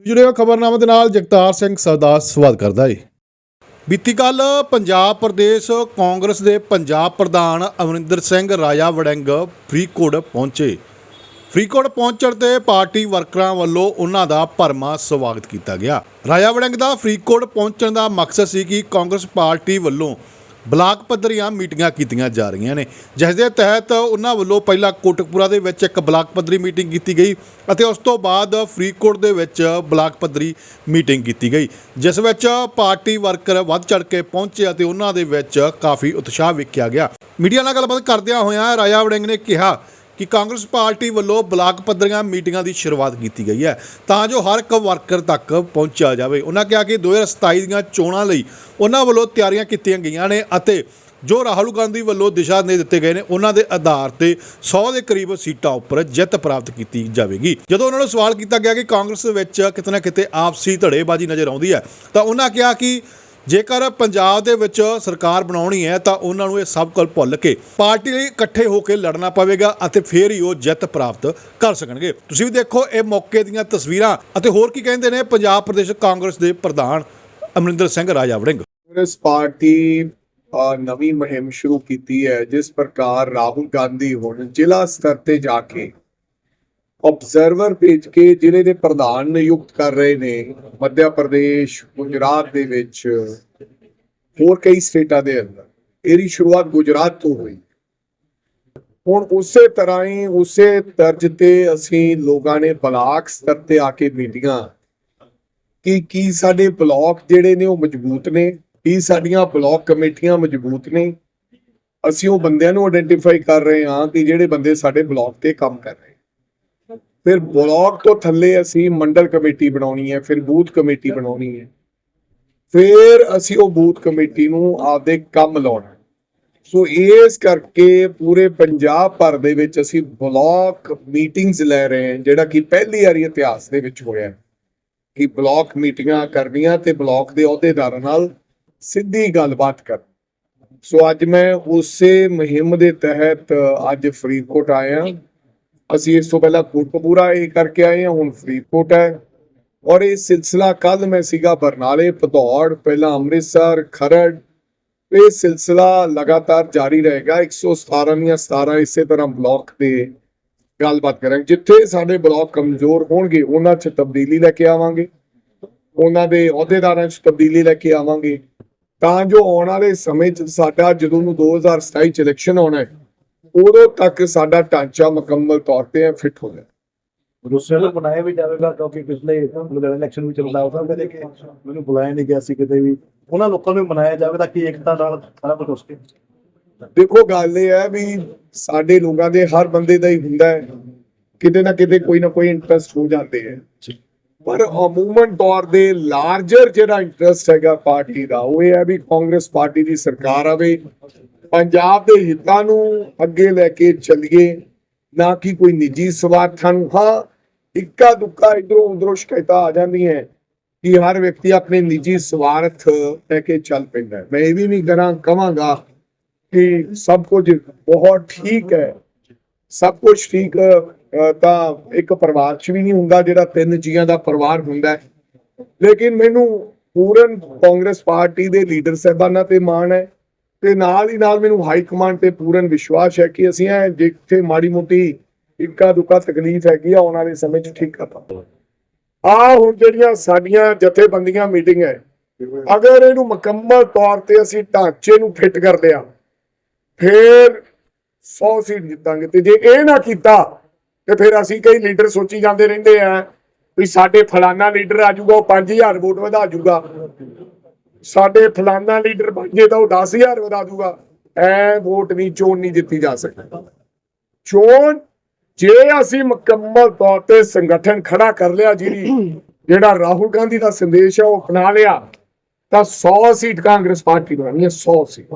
ਜੁੜੇ ਹੋ ਖਬਰਨਾਮਾ ਦੇ ਨਾਲ, ਜਗਤਾਰ ਸਿੰਘ ਸਰਦਾਰ ਸਵਾਗਤ ਕਰਦਾ ਹੈ ਬੀਤੀ ਕੱਲ ਪੰਜਾਬ ਪ੍ਰਦੇਸ਼ ਕਾਂਗਰਸ ਦੇ ਪੰਜਾਬ ਪ੍ਰਧਾਨ ਅਮਰਿੰਦਰ ਸਿੰਘ ਰਾਜਾ ਵੜਿੰਗ ਫਰੀਦਕੋਟ ਪਹੁੰਚੇ। ਫਰੀਦਕੋਟ ਪਹੁੰਚਣ ਤੇ ਪਾਰਟੀ ਵਰਕਰਾਂ ਵੱਲੋਂ ਉਹਨਾਂ ਦਾ ਭਰਮਾ ਸਵਾਗਤ ਕੀਤਾ ਗਿਆ। ਰਾਜਾ ਵੜਿੰਗ ਦਾ ਫਰੀਦਕੋਟ ਪਹੁੰਚਣ ਦਾ ਮਕਸਦ ਸੀ ਕਿ ਕਾਂਗਰਸ ਪਾਰਟੀ ਵੱਲੋਂ ਬਲਾਕ ਪੱਧਰੀਆਂ ਮੀਟਿੰਗਾਂ ਕੀਤੀਆਂ ਜਾ ਰਹੀਆਂ ਨੇ। ਜਿਸ ਦੇ ਤਹਿਤ ਉਹਨਾਂ ਵੱਲੋਂ ਪਹਿਲਾਂ ਕੋਟਕਪੂਰਾ ਦੇ ਵਿੱਚ ਇੱਕ ਬਲਾਕ ਪੱਧਰੀ ਮੀਟਿੰਗ ਕੀਤੀ ਗਈ ਅਤੇ ਉਸ ਤੋਂ ਬਾਅਦ ਫਰੀਦਕੋਟ ਦੇ ਵਿੱਚ ਬਲਾਕ ਪੱਧਰੀ ਮੀਟਿੰਗ ਕੀਤੀ ਗਈ, ਜਿਸ ਵਿੱਚ ਪਾਰਟੀ ਵਰਕਰ ਵੱਧ ਚੜ ਕੇ ਪਹੁੰਚੇ ਅਤੇ ਉਹਨਾਂ ਦੇ ਵਿੱਚ ਕਾਫੀ ਉਤਸ਼ਾਹ ਵੇਖਿਆ ਗਿਆ। ਮੀਡੀਆ ਨਾਲ ਗੱਲਬਾਤ ਕਰਦਿਆਂ ਹੋਇਆਂ ਰਾਜਾ ਵੜਿੰਗ ਨੇ ਕਿਹਾ ਕਿ ਕਾਂਗਰਸ ਪਾਰਟੀ ਵੱਲੋਂ ਬਲਾਕ ਪੱਧਰੀਆਂ ਮੀਟਿੰਗਾਂ ਦੀ ਸ਼ੁਰੂਆਤ ਕੀਤੀ ਗਈ ਹੈ ਤਾਂ ਜੋ ਹਰ ਇੱਕ ਵਰਕਰ ਤੱਕ ਪਹੁੰਚਿਆ ਜਾਵੇ। ਉਹਨਾਂ ਕਿਹਾ ਕਿ 2027 ਦੀਆਂ ਚੋਣਾਂ ਲਈ ਉਹਨਾਂ ਵੱਲੋਂ ਤਿਆਰੀਆਂ ਕੀਤੀਆਂ ਗਈਆਂ ਨੇ ਅਤੇ ਜੋ ਰਾਹੁਲ ਗਾਂਧੀ ਵੱਲੋਂ ਦਿਸ਼ਾ ਦੇ ਦਿੱਤੇ ਗਏ ਨੇ ਉਹਨਾਂ ਦੇ ਆਧਾਰ ਤੇ 100 ਦੇ ਕਰੀਬ ਸੀਟਾਂ ਉੱਪਰ ਜਿੱਤ ਪ੍ਰਾਪਤ ਕੀਤੀ ਜਾਵੇਗੀ। ਜਦੋਂ ਉਹਨਾਂ ਨੂੰ ਸਵਾਲ ਕੀਤਾ ਗਿਆ ਕਿ ਕਾਂਗਰਸ ਵਿੱਚ ਕਿਤੇ ਨਾ ਕਿਤੇ ਆਪਸੀ ਧੜੇਬਾਜ਼ੀ ਨਜ਼ਰ ਆਉਂਦੀ ਹੈ, ਤਾਂ ਉਹਨਾਂ ਕਿਹਾ ਕਿ ਜੇਕਰ ਪੰਜਾਬ ਦੇ ਵਿੱਚ ਸਰਕਾਰ ਬਣਾਉਣੀ ਹੈ ਤਾਂ ਉਹਨਾਂ ਨੂੰ ਇਹ ਸਭ ਕੁਝ ਭੁੱਲ ਕੇ ਪਾਰਟੀ ਲਈ ਇਕੱਠੇ ਹੋ ਕੇ ਲੜਨਾ ਪਵੇਗਾ ਅਤੇ ਫੇਰ ਹੀ ਉਹ ਜਿੱਤ ਪ੍ਰਾਪਤ ਕਰ ਸਕਣਗੇ। ਤੁਸੀਂ ਵੀ ਦੇਖੋ, ਇਹ ਮੌਕੇ ਦੀਆਂ ਤਸਵੀਰਾਂ ਅਤੇ ਹੋਰ ਕੀ ਕਹਿੰਦੇ ਨੇ ਪੰਜਾਬ ਪ੍ਰਦੇਸ਼ ਕਾਂਗਰਸ ਦੇ ਪ੍ਰਧਾਨ ਅਮਰਿੰਦਰ ਸਿੰਘ ਰਾਜਾ ਵੜਿੰਗ ਕਾਂਗਰਸ ਪਾਰਟੀ ਨਵੀਂ ਮੁਹਿੰਮ ਸ਼ੁਰੂ ਕੀਤੀ ਹੈ, ਜਿਸ ਪ੍ਰਕਾਰ ਰਾਹੁਲ ਗਾਂਧੀ ਹੁਣ ਜ਼ਿਲ੍ਹਾ ਸਤਰ ਤੇ ਜਾ ਕੇ ਆਬਜ਼ਰਵਰ ਭੇਜ ਕੇ ਜ਼ਿਲ੍ਹੇ ਦੇ ਪ੍ਰਧਾਨ ਨਿਯੁਕਤ ਕਰ ਰਹੇ ਨੇ ਮੱਧ ਪ੍ਰਦੇਸ਼, ਗੁਜਰਾਤ ਦੇ ਵਿੱਚ ਹੋਰ ਕਈ ਸਟੇਟਾਂ ਦੇ ਅੰਦਰ। ਇਹਦੀ ਸ਼ੁਰੂਆਤ ਗੁਜਰਾਤ ਤੋਂ ਹੋਈ। ਹੁਣ ਉਸੇ ਤਰ੍ਹਾਂ ਹੀ, ਉਸੇ ਤਰਜ ਤੇ ਅਸੀਂ ਲੋਕਾਂ ਨੇ ਬਲਾਕ ਸਤਰ ਤੇ ਆ ਕੇ ਮੀਟਿੰਗਾਂ ਕਿ ਕੀ ਸਾਡੇ ਬਲਾਕ ਜਿਹੜੇ ਨੇ ਉਹ ਮਜ਼ਬੂਤ ਨੇ, ਕੀ ਸਾਡੀਆਂ ਬਲਾਕ ਕਮੇਟੀਆਂ ਮਜ਼ਬੂਤ ਨੇ। ਅਸੀਂ ਉਹ ਬੰਦਿਆਂ ਨੂੰ ਆਇਡੈਂਟੀਫਾਈ ਕਰ ਰਹੇ ਹਾਂ ਕਿ ਜਿਹੜੇ ਬੰਦੇ ਸਾਡੇ ਬਲਾਕ ਤੇ ਕੰਮ ਕਰ ਰਹੇ ਫਿਰ ਬਲਾਕ ਤੋਂ ਥੱਲੇ ਅਸੀਂ ਮੰਡਲ ਕਮੇਟੀ ਬਣਾਉਣੀ ਹੈ, ਫਿਰ ਬੂਥ ਕਮੇਟੀ ਬਣਾਉਣੀ ਹੈ। ਫਿਰ ਅਸੀਂ ਉਹ ਬੂਥ ਕਮੇਟੀ ਨੂੰ ਆਪਦੇ ਕੰਮ ਲਾਉਣਾ ਸੋ ਇਸ ਕਰਕੇ ਪੂਰੇ ਪੰਜਾਬ ਭਰ ਦੇ ਵਿੱਚ ਅਸੀਂ ਬਲਾਕ ਮੀਟਿੰਗਸ ਲੈ ਰਹੇ ਹਾਂ, ਜਿਹੜਾ ਕਿ ਪਹਿਲੀ ਵਾਰੀ ਇਤਿਹਾਸ ਦੇ ਵਿੱਚ ਹੋਇਆ ਹੈ। ਕਿ ਬਲਾਕ ਮੀਟਿੰਗਾਂ ਕਰਨੀਆਂ ਤੇ ਬਲਾਕ ਦੇ ਅਹੁਦੇਦਾਰਾਂ ਨਾਲ ਸਿੱਧੀ ਗੱਲਬਾਤ ਕਰ ਸੋ ਅੱਜ ਮੈਂ ਉਸੇ ਮੁਹਿੰਮ ਦੇ ਤਹਿਤ ਅੱਜ ਫਰੀਦਕੋਟ ਆਇਆ। ਅਸੀਂ ਇਸ ਤੋਂ ਪਹਿਲਾਂ ਕੋਟਕਪੂਰਾ ਇਹ ਕਰਕੇ ਆਏ ਹਾਂ, ਹੁਣ ਫਰੀਦਕੋਟ ਹੈ। ਔਰ ਇਹ ਸਿਲਸਿਲਾ ਕੱਲ ਮੈਂ ਸੀਗਾ ਬਰਨਾਲੇ, ਭਦੌੜ, ਪਹਿਲਾਂ ਅੰਮ੍ਰਿਤਸਰ, ਖਰੜ। ਇਹ ਸਿਲਸਿਲਾ ਲਗਾਤਾਰ ਜਾਰੀ ਰਹੇਗਾ 117 ਦੀਆਂ 17 ਇਸੇ ਤਰ੍ਹਾਂ ਬਲਾਕ ਦੇ ਗੱਲਬਾਤ ਕਰਾਂਗੇ। ਜਿੱਥੇ ਸਾਡੇ ਬਲਾਕ ਕਮਜ਼ੋਰ ਹੋਣਗੇ, ਉਹਨਾਂ 'ਚ ਤਬਦੀਲੀ ਲੈ ਕੇ ਆਵਾਂਗੇ। ਉਹਨਾਂ ਦੇ ਅਹੁਦੇਦਾਰਾਂ 'ਚ ਤਬਦੀਲੀ ਲੈ ਕੇ ਆਵਾਂਗੇ। ਤਾਂ ਜੋ ਆਉਣ ਵਾਲੇ ਸਮੇਂ 'ਚ ਸਾਡਾ ਜਦੋਂ ਨੂੰ 2027 ਚ ਇਲੈਕਸ਼ਨ ਆਉਣਾ ਹੈ ਉਦੋਂ ਤੱਕ ਸਾਡਾ ਢਾਂਚਾ ਮੁਕੰਮਲ ਤੌਰ ਤੇ ਫਿੱਟ ਹੋ ਜਾਏ ਦੂਸਰੇ ਨੂੰ ਬਣਾਇਆ ਵੀ ਜਾਵੇਗਾ ਕਿਉਂਕਿ ਪਿਛਲੇ ਲੁਧਿਆਣਾ ਇਲੈਕਸ਼ਨ ਵੀ ਚੱਲਦਾ ਉਹਦਾ ਕਦੇ ਕਿ ਮੈਨੂੰ ਬੁਲਾਇਆ ਨਹੀਂ ਗਿਆ ਸੀ ਕਿਤੇ ਵੀ। ਉਹਨਾਂ ਲੋਕਾਂ ਨੂੰ ਬਣਾਇਆ ਜਾਵੇ ਤਾਂ ਕਿ ਏਕਤਾ ਨਾਲ ਸਾਰਾ ਕੁਝ ਹੋ ਸਕੇ ਦੇਖੋ ਗੱਲ ਇਹ ਹੈ ਵੀ ਸਾਡੇ ਲੋਕਾਂ ਦੇ ਹਰ ਬੰਦੇ ਦਾ ਹੀ ਹੁੰਦਾ ਹੈ ਕਿਤੇ ਨਾ ਕਿਤੇ ਕੋਈ ਨਾ ਕੋਈ ਇੰਟਰਸਟ ਹੋ ਜਾਂਦੇ ਹੈ। ਪਰ ਅਮੂਮਨ ਤੌਰ ਦੇ ਲਾਰਜਰ ਜਿਹੜਾ ਇੰਟਰਸਟ ਹੈਗਾ ਪਾਰਟੀ ਦਾ ਉਹ ਇਹ ਹੈ ਵੀ ਕਾਂਗਰਸ ਪਾਰਟੀ ਦੀ ਸਰਕਾਰ ਆਵੇ ਪੰਜਾਬ ਦੇ ਹਿੱਤਾਂ ਨੂੰ ਅੱਗੇ ਲੈ ਕੇ ਚੱਲੀਏ, ਨਾ ਕਿ ਕੋਈ ਨਿੱਜੀ ਸਵਾਰਥਾਂ ਨੂੰ। ਹਾਂ, ਇੱਕਾ ਦੁੱਕਾ ਇਧਰੋਂ ਉਧਰੋਂ ਸ਼ਿਕਾਇਤਾਂ ਆ ਜਾਂਦੀਆਂ ਕਿ ਹਰ ਵਿਅਕਤੀ ਆਪਣੇ ਨਿੱਜੀ ਸਵਾਰਥ ਲੈ ਕੇ ਚੱਲ ਪੈਂਦਾ ਮੈਂ ਇਹ ਵੀ ਨਹੀਂ ਕਰਾਂ, ਕਵਾਂਗਾ ਕਿ ਸਭ ਕੁਝ ਬਹੁਤ ਠੀਕ ਹੈ। ਸਭ ਕੁਝ ਠੀਕ ਤਾਂ ਇੱਕ ਪਰਿਵਾਰ 'ਚ ਵੀ ਨਹੀਂ ਹੁੰਦਾ ਜਿਹੜਾ ਤਿੰਨ ਜੀਆਂ ਦਾ ਪਰਿਵਾਰ ਹੁੰਦਾ ਲੇਕਿਨ ਮੈਨੂੰ ਪੂਰਨ ਕਾਂਗਰਸ ਪਾਰਟੀ ਦੇ ਲੀਡਰ ਸਾਹਿਬਾਨਾਂ ਤੇ ਮਾਣ ਹੈ। ਤੇ ਨਾਲ ਹੀ ਨਾਲ ਮੈਨੂੰ ਹਾਈ ਕਮਾਂਡ ਤੇ ਪੂਰਨ ਵਿਸ਼ਵਾਸ ਹੈ ਕਿ ਅਸੀਂ ਇਹ ਜਿੱਥੇ ਮਾੜੀ ਮੋਟੀ ਇੱਕਾ ਦੁੱਕਾ ਤਕਲੀਫ ਹੈਗੀ ਆ ਆਉਣ ਵਾਲੇ ਸਮੇਂ 'ਚ ਠੀਕ ਕਰ ਆ ਹੁਣ ਜਿਹੜੀਆਂ ਸਾਡੀਆਂ ਜਥੇਬੰਦੀਆਂ ਮੀਟਿੰਗ ਹੈ ਅਗਰ ਇਹਨੂੰ ਮੁਕੰਮਲ ਤੌਰ ਤੇ ਅਸੀਂ ਢਾਂਚੇ ਨੂੰ ਫਿੱਟ ਕਰ ਲਿਆ ਫਿਰ 100 ਸੀਟ ਜਿੱਤਾਂਗੇ ਤੇ ਜੇ ਇਹ ਨਾ ਕੀਤਾ, ਤੇ ਫਿਰ ਅਸੀਂ ਕਈ ਲੀਡਰ ਸੋਚੀ ਜਾਂਦੇ ਰਹਿੰਦੇ ਆ, ਵੀ ਸਾਡੇ ਫਲਾਨਾ ਲੀਡਰ ਆ ਜਾਊਗਾ, ਉਹ 5000 ਵੋਟ ਵਧਾ ਜਾਊਗਾ। ਸਾਡੇ ਫਲਾਨਾ ਲੀਡਰ ਬਣ ਜੇ ਤਾਂ ਉਹ 10000 ਵਧਾ ਦੂਗਾ। ਐ ਵੋਟ ਨਹੀਂ, ਚੋਣ ਨਹੀਂ ਜਿੱਤੀ ਜਾ ਸਕਦੀ। ਚੋਣ, ਜੇ ਅਸੀਂ ਮੁਕੰਮਲ ਤੌਰ ਤੇ ਸੰਗਠਨ ਖੜਾ ਕਰ ਲਿਆ ਜਿਹੜੀ ਜਿਹੜਾ ਰਾਹੁਲ ਗਾਂਧੀ ਦਾ ਸੰਦੇਸ਼ ਹੈ ਉਹ ਅਪਣਾ ਲਿਆ, ਤਾਂ 100 ਸੀਟ ਕਾਂਗਰਸ ਪਾਰਟੀ ਬਣਾਉਣੀ ਹੈ 100 ਸੀਟ।